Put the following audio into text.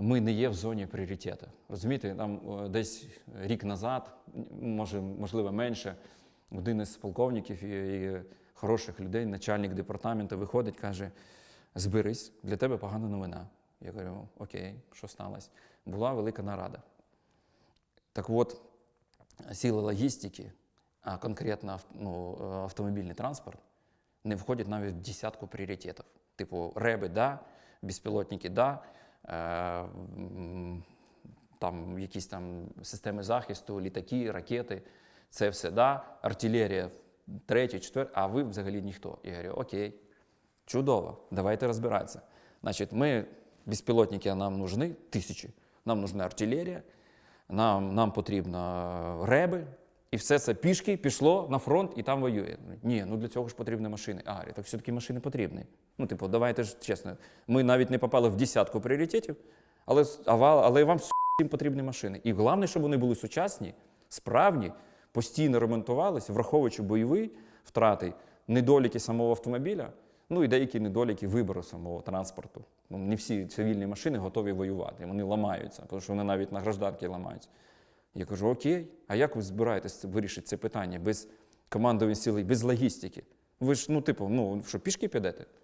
ми не є в зоні пріоритету. Розумієте, там е, десь рік назад, може, можливо, менше, один із полковників і, і хороших людей, начальник департаменту, виходить, каже: зберись, для тебе погана новина. Я говорю, окей, що сталося? Була велика нарада. Так от, сили логістики, а конкретно ну, е, автомобільний транспорт, не входять навіть в десятку пріоритетів. Типу, реби, да, безпілотники, да, там якісь там системи захисту, літаки, ракети, це все, да, артилерія, третє, четверте, а ви взагалі ніхто. Я говорю, окей, чудово, давайте розбиратися. Значить, ми, безпілотники нам нужны, тисячі, нам нужна артилерія, нам, нам потрібно реби, і все це пішки пішло на фронт і там воює. Ні, ну для цього ж потрібні машини. А, так все-таки машини потрібні. Ну, типу, давайте ж чесно. Ми навіть не попали в десятку пріоритетів, але, але вам всім потрібні машини. І головне, щоб вони були сучасні, справні, постійно ремонтувалися, враховуючи бойові втрати, недоліки самого автомобіля, ну і деякі недоліки вибору самого транспорту. Ну, не всі цивільні машини готові воювати, вони ламаються, тому що вони навіть на гражданки ламаються. Я кажу: Окей, а як ви збираєтесь вирішити це питання без командової сили, без логістики? Ви ж, ну, типу, ну що, пішки підете?